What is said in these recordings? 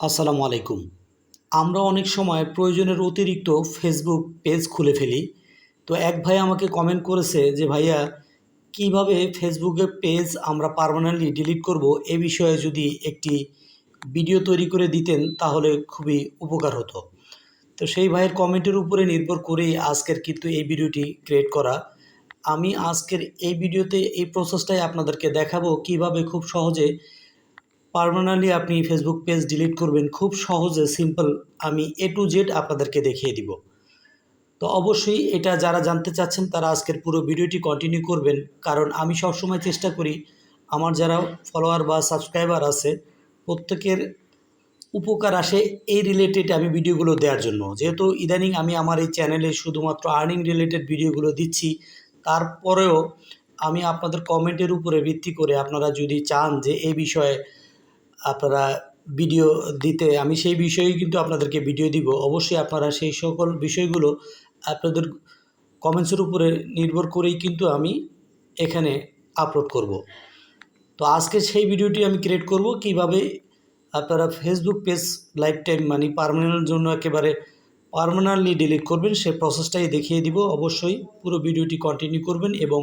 আসসালামু আলাইকুম। আমরা অনেক সময় প্রয়োজনের অতিরিক্ত ফেসবুক পেজ খুলে ফেলি। তো এক ভাই আমাকে কমেন্ট করেছে যে, ভাইয়া, কীভাবে ফেসবুকে পেজ আমরা পার্মানেন্টলি ডিলিট করব? এ বিষয়ে যদি একটি ভিডিও তৈরি করে দিতেন, তাহলে খুবই উপকার হতো। তো সেই ভাইয়ের কমেন্টের উপরে নির্ভর করেই আজকের কিন্তু এই ভিডিওটি ক্রিয়েট করা। আমি আজকের এই ভিডিওতে এই প্রসেসটাই আপনাদেরকে দেখাবো কীভাবে খুব সহজে পার্মানেন্টলি আপনি ফেসবুক পেজ ডিলিট করবেন, খুব সহজে সিম্পল আমি এ টু জেড আপনাদেরকে দেখিয়ে দিব। তো অবশ্যই এটা যারা জানতে চাচ্ছেন, তারা আজকের পুরো ভিডিওটি কন্টিনিউ করবেন, কারণ আমি সবসময় চেষ্টা করি, আমার যারা ফলোয়ার বা সাবস্ক্রাইবার আছে, প্রত্যেকের উপকার আসে এই রিলেটেড আমি ভিডিওগুলো দেওয়ার জন্য। যেহেতু ইদানিং আমি আমার এই চ্যানেলে শুধুমাত্র আর্নিং রিলেটেড ভিডিওগুলো দিচ্ছি, তারপরেও আমি আপনাদের কমেন্টের উপরে ভিত্তি করে আপনারা যদি চান যে এই বিষয়ে আপনারা ভিডিও দিতে, আমি সেই বিষয়েই কিন্তু আপনাদেরকে ভিডিও দিব। অবশ্যই আপনারা সেই সকল বিষয়গুলো আপনাদের কমেন্টসের উপরে নির্ভর করেই কিন্তু আমি এখানে আপলোড করব। তো আজকে সেই ভিডিওটি আমি ক্রিয়েট করব কীভাবে আপনারা ফেসবুক পেজ লাইফ টাইম মানে পারমানেন্টের জন্য একেবারে পারমানেন্টলি ডিলিট করবেন সেই প্রসেসটাই দেখিয়ে দিব। অবশ্যই পুরো ভিডিওটি কন্টিনিউ করবেন এবং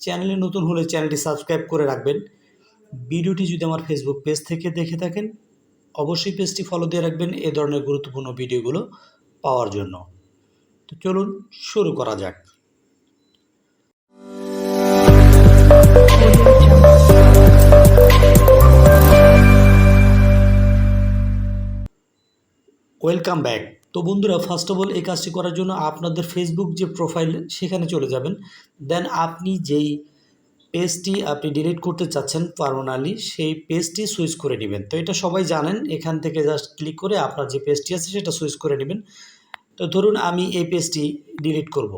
চ্যানেলে নতুন হলে চ্যানেলটি সাবস্ক্রাইব করে রাখবেন। ভিডিওটি যদি আমার ফেসবুক পেজ থেকে দেখে থাকেন, অবশ্যই পেজটি ফলো দিয়ে রাখবেন এ ধরনের গুরুত্বপূর্ণ ভিডিওগুলো পাওয়ার জন্য। তো চলুন শুরু করা যাক। ওয়েলকাম ব্যাক তো বন্ধুরা ফার্স্ট অফ অল এই কাজটি করার জন্য আপনাদের ফেসবুক যে প্রোফাইল সেখানে চলে যাবেন। দেন আপনি যেই পেজটি আপনি ডিলিট করতে চাচ্ছেন পারমানেন্টলি সেই পেজটি সুইচ করে নেবেন। তো এটা সবাই জানেন, এখান থেকে জাস্ট ক্লিক করে আপনার যে পেজটি আছে সেটা সুইচ করে নেবেন। তো ধরুন আমি এই পেজটি ডিলিট করব।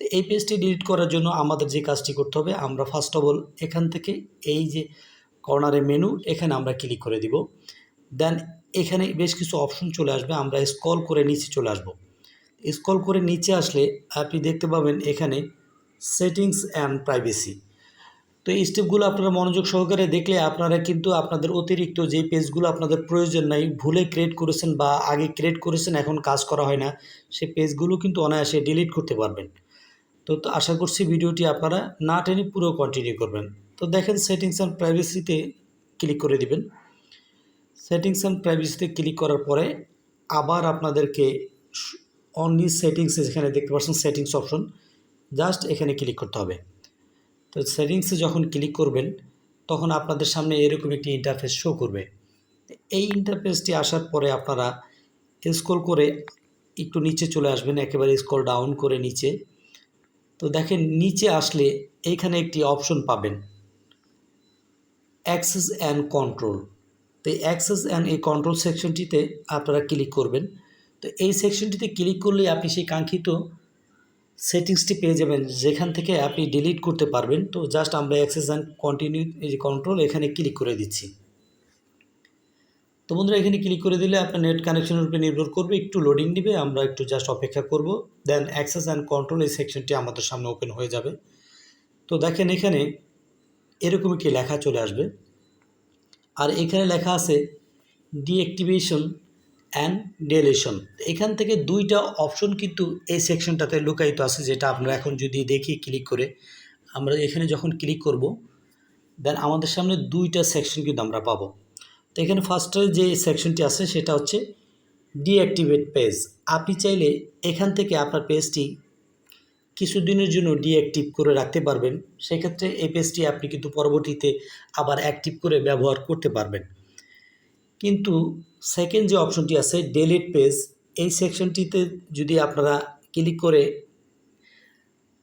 এই পেজটি ডিলিট করার জন্য আমাদের যে কাজটি করতে হবে, আমরা ফার্স্ট অফ অল এখান থেকে এই যে কর্নারে মেনু এখানে আমরা ক্লিক করে দিব। দেন এখানে বেশ কিছু অপশন চলে আসবে, আমরা স্ক্রল করে নিচে চলে আসব। স্ক্রল করে নিচে আসলে আপনি দেখতে পাবেন এখানে সেটিংস অ্যান্ড প্রাইভেসি তো এই স্টেপগুলো আপনারা মনোযোগ সহকারে দেখলে আপনারা কিন্তু আপনাদের অতিরিক্ত যে পেজগুলো আপনাদের প্রয়োজন নাই, ভুলে ক্রিয়েট করেছেন বা আগে ক্রিয়েট করেছেন, এখন কাজ করা হয় না, সেই পেজগুলো কিন্তু অনায়াসে ডিলিট করতে পারবেন। তো আশা করছি ভিডিওটি আপনারা না টেনে পুরো কন্টিনিউ করবেন। তো দেখেন সেটিংস অ্যান্ড প্রাইভেসিতে ক্লিক করে দিবেন। সেটিংস অ্যান্ড প্রাইভেসিতে ক্লিক করার পরে আবার আপনাদেরকে অনলি সেটিংস যেখানে দেখতে পাচ্ছেন সেটিংস অপশন জাস্ট এখানে ক্লিক করতে হবে। তো সেটিংসে যখন ক্লিক করবেন, তখন আপনাদের সামনে এরকম একটি ইন্টারফেস শো করবে। এই ইন্টারফেসটি আসার পরে আপনারা স্ক্রল করে একটু নিচে চলে আসবেন, একেবারে স্ক্রল ডাউন করে নিচে। তো দেখেন, নিচে আসলে এইখানে একটি অপশন পাবেন অ্যাক্সেস অ্যান্ড কন্ট্রোল তো এই অ্যাক্সেস অ্যান্ড এই কন্ট্রোল সেকশনটিতে আপনারা ক্লিক করবেন। তো এই সেকশনটিতে ক্লিক করলে আপনি সেই কাঙ্ক্ষিত সেটিংসটি পেয়ে যাবেন যেখান থেকে আপনি ডিলিট করতে পারবেন। তো জাস্ট আমরা অ্যাক্সেস অ্যান্ড কন্টিনিউ কন্ট্রোল এখানে ক্লিক করে দিচ্ছি। তো বন্ধুরা, এখানে ক্লিক করে দিলে আপনার নেট কানেকশনের উপরে নির্ভর করবে। একটু লোডিং দিবে আমরা একটু জাস্ট অপেক্ষা করব। দেন অ্যাক্সেস অ্যান্ড কন্ট্রোল এই সেকশনটি আমাদের সামনে ওপেন হয়ে যাবে। তো দেখেন এখানে এরকম একটি লেখা চলে আসবে। আর এখানে লেখা আছে ডিঅ্যাক্টিভেশন অ্যান্ড ডেলেশন এখান থেকে দুইটা অপশন কিন্তু এই সেকশনটাতে লুকায়িত আছে, যেটা আমরা এখন যদি দেখি ক্লিক করে, আমরা এখানে যখন ক্লিক করব দেন আমাদের সামনে দুইটা সেকশন কিন্তু আমরা পাবো। তো এখানে ফার্স্টে যে সেকশনটি আছে, সেটা হচ্ছে ডিঅ্যাক্টিভেট পেজ আপনি চাইলে এখান থেকে আপনার পেজটি কিছুদিনের জন্য ডিঅ্যাক্টিভ করে রাখতে পারবেন। সেক্ষেত্রে এই পেজটি আপনি কিন্তু পরবর্তীতে আবার অ্যাক্টিভ করে ব্যবহার করতে পারবেন। কিন্তু সেকেন্ড যে অপশনটি আছে ডেলিট পেজ এই সেকশনটিতে যদি আপনারা ক্লিক করে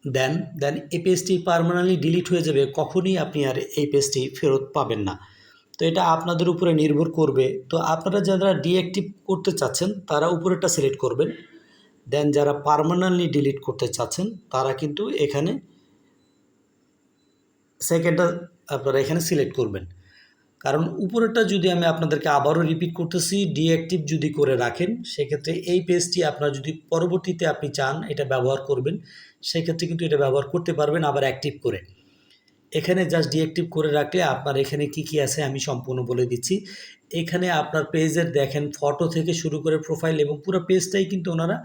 দেন দেন এই পেজটি পারমানেন্টলি ডিলিট হয়ে যাবে, কখনই আপনি আর এই পেজটি ফেরত পাবেন না। তো এটা আপনাদের উপরে নির্ভর করবে। তো আপনারা যারা ডিঅ্যাক্টিভ করতে চাচ্ছেন, তারা উপরেটা সিলেক্ট করবেন। দেন যারা পারমানেন্টলি ডিলিট করতে চাচ্ছেন, তারা কিন্তু এখানে সেকেন্ডটা আপনারা এখানে সিলেক্ট করবেন। কারণ উপরেরটা যদি আমি আপনাদেরকে আবারও রিপিট করতেছি ডিঅ্যাক্টিভ যদি করে রাখেন, সেক্ষেত্রে এই পেজটি আপনার যদি পরবর্তীতে আপনি চান, এটা ব্যবহার করবেন, সেক্ষেত্রে কিন্তু এটা ব্যবহার করতে পারবেন আবার অ্যাক্টিভ করে। এখানে জাস্ট ডিঅ্যাক্টিভ করে রাখলে আপনার এখানে কি কি আছে আমি সম্পূর্ণ বলে দিচ্ছি। এখানে আপনার পেজের দেখেন ফটো থেকে শুরু করে প্রোফাইল এবং পুরো পেজটাই কিন্তু ওনারা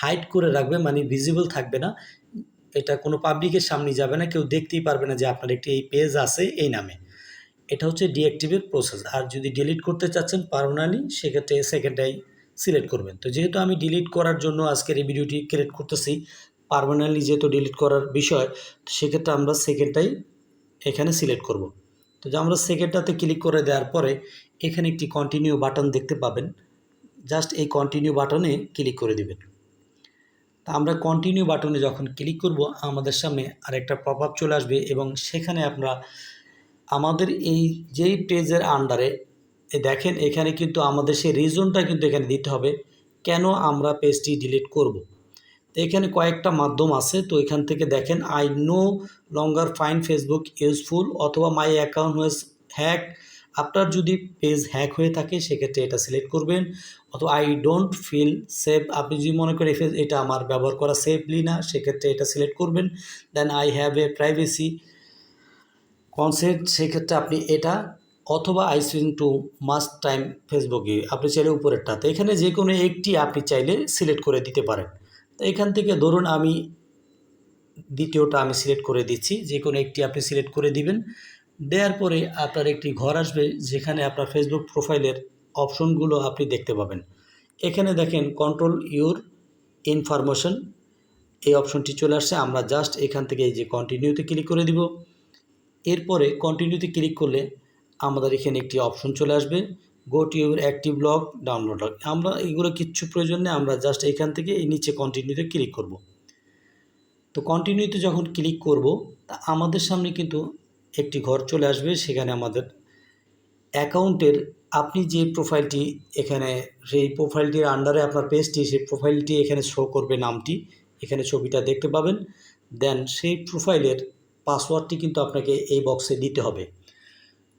হাইড করে রাখবে মানে ভিজিবল থাকবে না। এটা কোনো পাবলিকের সামনে যাবে না, কেউ দেখতেই পারবে না যে আপনার একটি এই পেজ আছে এই নামে। এটা হচ্ছে ডিঅ্যাক্টিভের প্রসেস আর যদি ডিলিট করতে চাচ্ছেন পারমানেন্টলি সেক্ষেত্রে সেকেন্ডটাই সিলেক্ট করবেন। তো যেহেতু আমি ডিলিট করার জন্য আজকের এই ভিডিওটি ক্রিয়েট করতেছি পারমানেন্টলি যেহেতু ডিলিট করার বিষয় সেক্ষেত্রে আমরা সেকেন্ডটাই এখানে সিলেক্ট করব। তো যে আমরা সেকেন্ডটাতে ক্লিক করে দেওয়ার পরে, এখানে একটি কন্টিনিউ বাটন দেখতে পাবেন। জাস্ট এই কন্টিনিউ বাটনে ক্লিক করে দেবেন। তা আমরা কন্টিনিউ বাটনে যখন ক্লিক করব, আমাদের সামনে আরেকটা পপ আপ চলে আসবে এবং সেখানে আমরা আমাদের এই যেই পেজের আন্ডারে দেখেন এখানে কিন্তু আমাদের সেই রিজনটা কিন্তু এখানে দিতে হবে, কেন আমরা পেজটি ডিলিট করব? তো এখানে কয়েকটা মাধ্যম আছে, তো এখান থেকে দেখেন I no longer find Facebook useful অথবা মাই অ্যাকাউন্ট হয়েস হ্যাক আপনার যদি পেজ হ্যাক হয়ে থাকে, সেক্ষেত্রে এটা সিলেক্ট করবেন, অথবা আই ডোন্ট ফিল সেফ আপনি যদি মনে করেন এটা আমার ব্যবহার করা সেফলি না, সেক্ষেত্রে এটা সিলেক্ট করবেন। Then I have a privacy concept সেক্ষেত্রে আপনি এটা অথবা I swing to must time ফেসবুকে, আপনি চাইলে উপরেরটাতে এখানে যে কোনো একটি আপনি চাইলে সিলেক্ট করে দিতে পারেন। তো এখান থেকে ধরুন আমি দ্বিতীয়টা আমি সিলেক্ট করে দিচ্ছি যে কোনো একটি আপনি সিলেক্ট করে দিবেন। দেওয়ার পরে আপনার একটি ঘর আসবে, যেখানে আপনার ফেসবুক প্রোফাইলের অপশনগুলো আপনি দেখতে পাবেন। এখানে দেখেন কন্ট্রোল ইউর ইনফরমেশন এই অপশনটি চলে আসছে। আমরা জাস্ট এখান থেকে এই যে কন্টিনিউতে ক্লিক করে দিব। এরপরে কন্টিনিউতে ক্লিক করলে আমাদের এখানে একটি অপশন চলে আসবে। Go to your active log download আমরা এগুলো কিচ্ছু প্রয়োজন নেই, আমরা জাস্ট এখান থেকে এই নিচে কন্টিনিউতে ক্লিক করব। তো কন্টিনিউতে যখন ক্লিক করব, তা আমাদের সামনে কিন্তু একটি ঘর চলে আসবে, সেখানে আমাদের অ্যাকাউন্টের আপনি যে প্রোফাইলটি এখানে, সেই প্রোফাইলটির আন্ডারে আপনার পেজটি সেই প্রোফাইলটি এখানে শো করবে নামটি, এখানে ছবিটা দেখতে পাবেন। দেন সেই প্রোফাইলের পাসওয়ার্ডটি কিন্তু আপনাকে এই বক্সে দিতে হবে।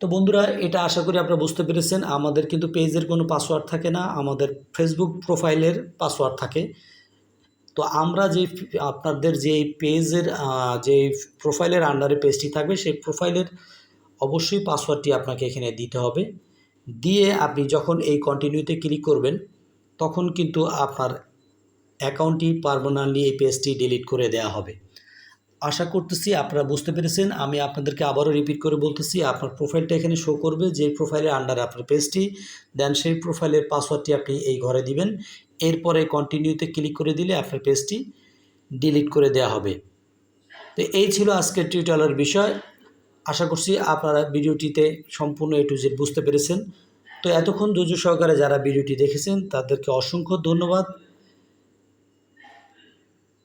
তো বন্ধুরা, এটা আশা করি আপনারা বুঝতে পেরেছেন, আমাদের কিন্তু পেজের কোনো পাসওয়ার্ড থাকে না, আমাদের ফেসবুক প্রোফাইলের পাসওয়ার্ড থাকে। তো আমরা যে আপনাদের যে পেজের যে প্রোফাইলের আন্ডারে পেজটি থাকবে, সেই প্রোফাইলের অবশ্যই পাসওয়ার্ডটি আপনাকে এখানে দিতে হবে। দিয়ে আপনি যখন এই কন্টিনিউতে ক্লিক করবেন, তখন কিন্তু আপনার অ্যাকাউন্টটি পারমানেন্টলি এই পেজটি ডিলিট করে দেওয়া হবে। আশা করতেছি আপনারা বুঝতে পেরেছেন। আমি আপনাদেরকে আবারও রিপিট করে বলতেছি, আপনার প্রোফাইলটা এখানে শো করবে। যে প্রোফাইলের আন্ডারে আপনার পেজটি দেন সেই প্রোফাইলের পাসওয়ার্ডটি আপনি এই ঘরে দিবেন। এরপরে কন্টিনিউতে ক্লিক করে দিলে আপনার পেজটি ডিলিট করে দেওয়া হবে। তো এই ছিল আজকের টিউটোরিয়ালের বিষয়। আশা করছি আপনারা ভিডিওটিতে সম্পূর্ণ এ টু জেড বুঝতে পেরেছেন। তো এতক্ষণ ধৈর্য সহকারে যারা ভিডিওটি দেখেছেন, তাদেরকে অসংখ্য ধন্যবাদ।